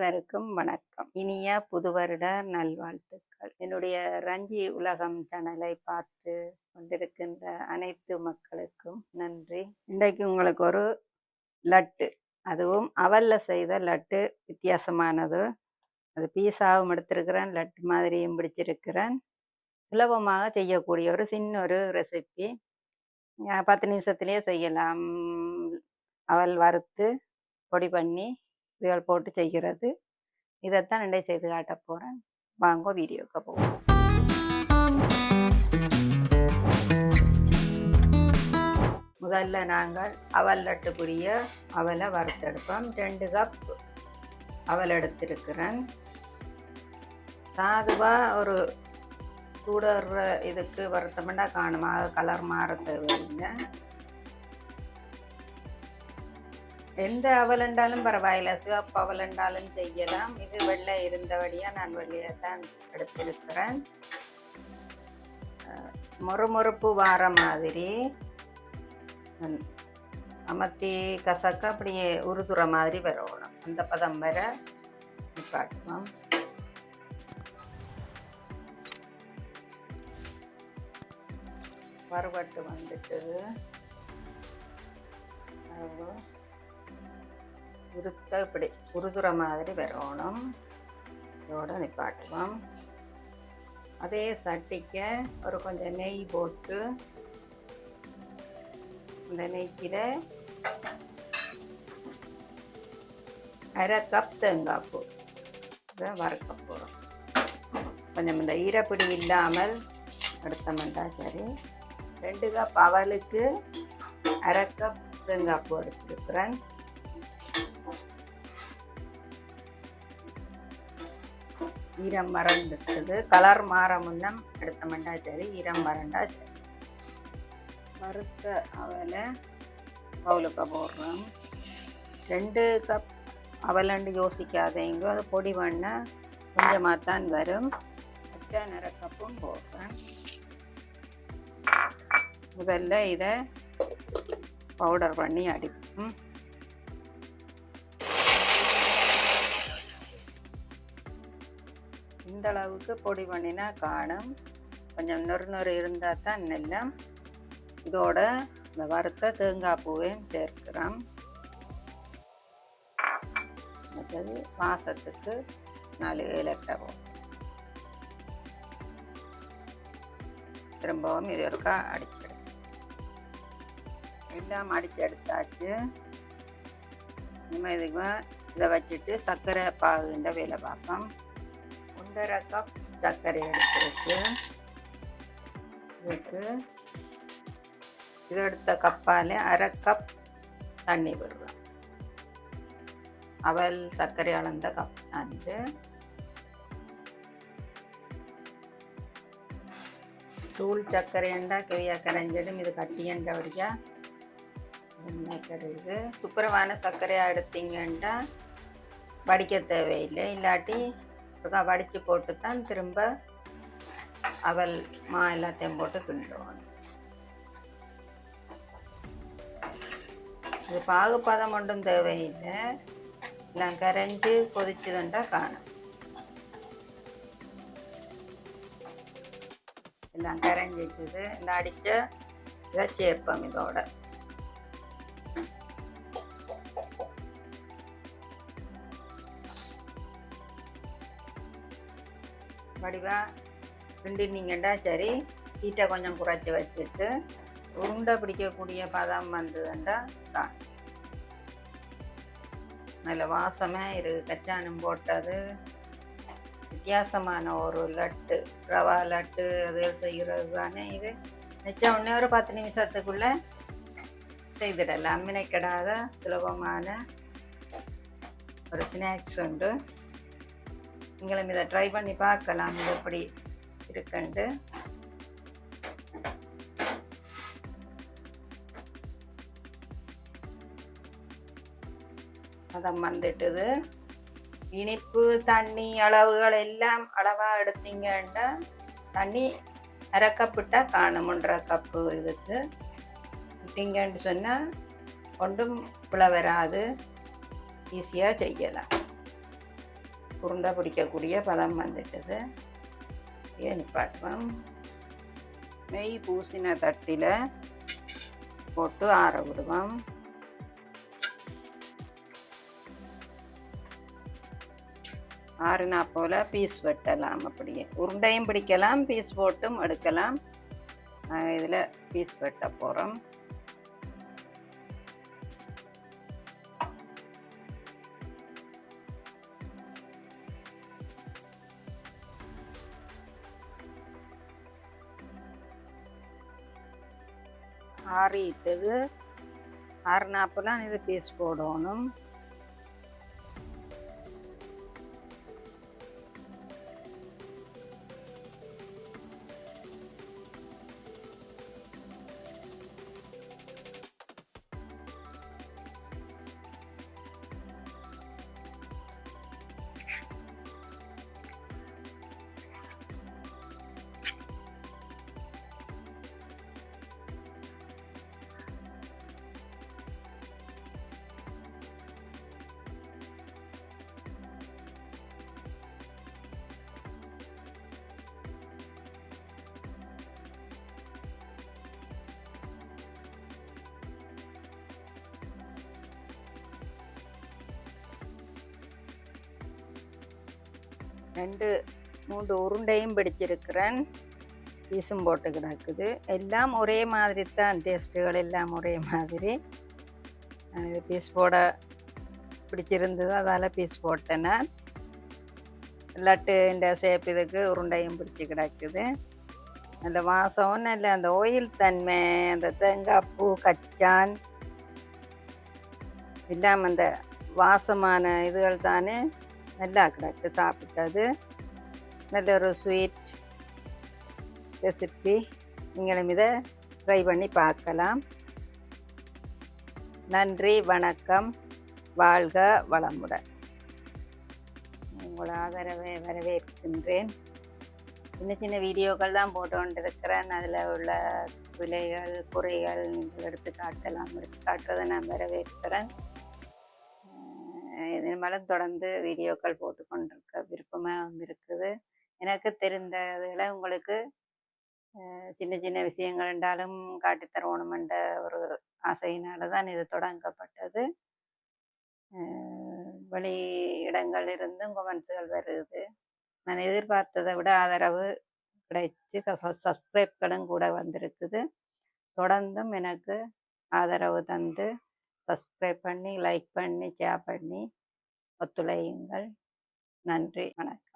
அனைவருக்கும் வணக்கம். இனிய புது வருட நல்வாழ்த்துக்கள். என்னுடைய ரஞ்சி உலகம் சேனலை பார்த்து கொண்டிருக்கின்ற அனைத்து மக்களுக்கும் நன்றி. இன்றைக்கு உங்களுக்கு ஒரு லட்டு அதுவும் அவல்ல செய்த லட்டு வித்தியாசமானது. அது பீஸாவும் எடுத்திருக்கிறேன் லட்டு மாதிரியும் பிடிச்சிருக்கிறேன். சுலபமாக செய்யக்கூடிய ஒரு சின்ன ஒரு ரெசிபி பத்து நிமிஷத்துலேயே செய்யலாம். அவல் வறுத்து பொடி பண்ணி இதுகள் போட்டு செய்கிறது. இதைத்தான் ரெண்டே செய்து காட்ட போகிறேன் வாங்க வீடியோக்கு போவோம். முதல்ல நாங்கள் அவல் லட்டுக்குரிய அவலை வறுத்தெடுப்போம். ரெண்டு கப் அவல் எடுத்திருக்கிறேன். சாதுவாக ஒரு சூடுற இதுக்கு வறுத்தோம்னா காணுமா? கலர் மாற தேவையில்லை. எந்த அவலண்டாலும் பரவாயில்ல. சிவப்பு அவலண்டாலும் செய்யலாம். இது வெள்ளை இருந்தபடியாக நான் வெள்ளையை தான் எடுத்திருக்கிறேன் மொறுமொறுப்பு வார மாதிரி. அமர்த்தி கசக்க அப்படியே உருதுற மாதிரி வரணும் அந்த பதம் வர நிப்பாட்டுவோம் வறுபட்டு வந்துட்டு. உருத்த இப்படி உருதுற மாதிரி வரணும். இதோட நிப்பாட்டுவோம். அதே சட்டிக்கு ஒரு கொஞ்சம் நெய் போட்டு இந்த நெய்க்கில் அரை கப் தேங்காய் பூ. இதை வறுக்க போகிறோம் கொஞ்சம் இந்த ஈரப்பிடி இல்லாமல் எடுத்தோம்டா சரி. ரெண்டு கப் அவளுக்கு அரை கப் தேங்காய் பூ எடுத்துருக்குறேன். ஈரம் மறந்துட்டது. கலர் மாற முன்னம் எடுத்தோம்டா சரி ஈரம் மறண்டா சரி வறுத்த அவலை பவுலுக்கு போடுறோம். ரெண்டு கப் அவலண்டு யோசிக்காதீங்க அது பொடி பண்ண கொஞ்சமாக தான் வரும். பச்சை நிற கப்பும் போடுறேன். முதல்ல இதை பவுடர் பண்ணி அடிப்போம். இந்த அளவுக்கு பொடி பண்ணினா காணும். கொஞ்சம் நொறு நொறு இருந்தால் தான் நெல்லம். இதோட இந்த வறுத்த தேங்காய் பூவையும் சேர்க்கிறோம். அடுத்தது மாதத்துக்கு நாலு ஏலக்காய் திரும்பவும் இது ஒருக்கா அடிச்சிடும் எல்லாம் அடிச்சு எடுத்தாச்சு. இனிமேல் இதுக்கு இதை வச்சுட்டு சர்க்கரை பாகுன்ற வேலை பார்ப்போம். ஒன்றரை கப் சர்க்கரை எடுத்துருக்கு இதுக்கு இது எடுத்த கப்பால் அரை கப் தண்ணி விடுறோம் அவல் சர்க்கரை அளந்த கப் வந்து தூள் சர்க்கரைண்டா கிரியா கரைஞ்சிடும் இது கட்டியண்டபடியா என்ன கருது? துப்புரவான சர்க்கரையாக எடுத்தீங்கன்னா வடிக்க தேவையில்லை இல்லாட்டி வடித்து போட்டு தான் திரும்ப அவல் மா எல்லாத்தையும் போட்டு கிண்டுவோம். இது பாகுபதம் ஒன்றும் தேவையில்லை. எல்லாம் கரைஞ்சி கொதிச்சதுண்டா காணும். எல்லாம் கரைஞ்சிச்சது இந்த அடித்த இதை சேர்ப்போம் இதோட. வடிவா கிண்டினீங்கண்டா சரி ஹீட்டை கொஞ்சம் குறைச்சி வச்சுட்டு உருண்டை பிடிக்கக்கூடிய பதம் வந்ததுண்டா தான் நல்ல வாசமே இரு கச்சானம் போட்டது. வித்தியாசமான ஒரு லட்டு ரவா லட்டு அது செய்கிறது தானே இது. நிச்சய உடனே ஒரு பத்து நிமிஷத்துக்குள்ளே செய்திடலாம். மினைக்கிடாத சுலபமான ஒரு ஸ்நாக்ஸ் உண்டு. நீங்களும் இதை ட்ரை பண்ணி பார்க்கலாம். இது எப்படி இருக்குன்ட்டு. அதை வந்துட்டுது இனிப்பு தண்ணி அளவுகள் எல்லாம் அளவாக எடுத்தீங்கன்னா தண்ணி அரை கப்புட்டா காணும் ஒன்றரை கப்பு இதுக்கு. விட்டீங்கன்னு சொன்னால் ஒன்றும் பிள வராது ஈஸியாக செய்யலாம். உருண்டை பிடிக்கக்கூடிய பதம் வந்துட்டது. இதை நிப்பாட்டுவோம் நெய் பூசின தட்டில் போட்டு ஆற விடுவோம். ஆறுனா போல் பீஸ் வெட்டலாம் அப்படியே. உருண்டையும் பிடிக்கலாம் பீஸ் போட்டும் எடுக்கலாம். இதில் பீஸ் வெட்ட போகிறோம் ஆறிட்டது. ஆறுனாப்பெல்லாம் இது பீஸ் போடணும் ரெண்டு மூன்று உருண்டையும் பிடிச்சிருக்கிறேன். பீஸும் போட்டு கிடக்குது எல்லாம் ஒரே மாதிரி தான். டேஸ்ட்டுகள் எல்லாம் ஒரே மாதிரி. பீஸ் போட பிடிச்சிருந்தது. அதால் பீஸ் போட்டேன் நான். லட்டு இந்த சேப் இதுக்கு உருண்டையும் பிடிச்சி கிடக்குது. அந்த வாசம் நல்ல அந்த ஓயில் தன்மை அந்த தேங்காய் பூ கச்சான் இல்லாமல் அந்த வாசமான இதுகள் தானே. நல்லா கிடக்கு சாப்பிட்டது. நல்ல ஒரு ஸ்வீட் ரெசிபி நீங்களும் இதை ட்ரை பண்ணி பார்க்கலாம். நன்றி வணக்கம். வாழ்க வளமுடன். உங்கள் ஆதரவை வரவேற்கின்றேன். சின்ன சின்ன வீடியோக்கள் தான் போட்டு அதில் உள்ள விலைகள் குறைகள் நீங்கள் எடுத்து காட்டலாம். எடுத்து காட்டுறதை நான் வரவேற்கிறேன். இனிமேலும் தொடர்ந்து வீடியோக்கள் போட்டு கொண்டிருக்க விருப்பமாக இருக்குது எனக்கு தெரிந்ததில் உங்களுக்கு சின்ன சின்ன விஷயங்கள் என்றாலும் காட்டித்தரணுமென்ற ஒரு ஆசையினால தான் இது தொடங்கப்பட்டது. வெளி இடங்கள் இருந்தும் கொமெண்ட்ஸுகள் வருது. நான் எதிர்பார்த்ததை விட ஆதரவு கிடைச்சி சப்ஸ்கிரைப்களும் கூட வந்திருக்குது. தொடர்ந்தும் எனக்கு ஆதரவு தந்து சப்ஸ்கிரைப் பண்ணி லைக் பண்ணி ஷேர் பண்ணி ஒத்துழையுங்கள். நன்றி. வணக்கம்.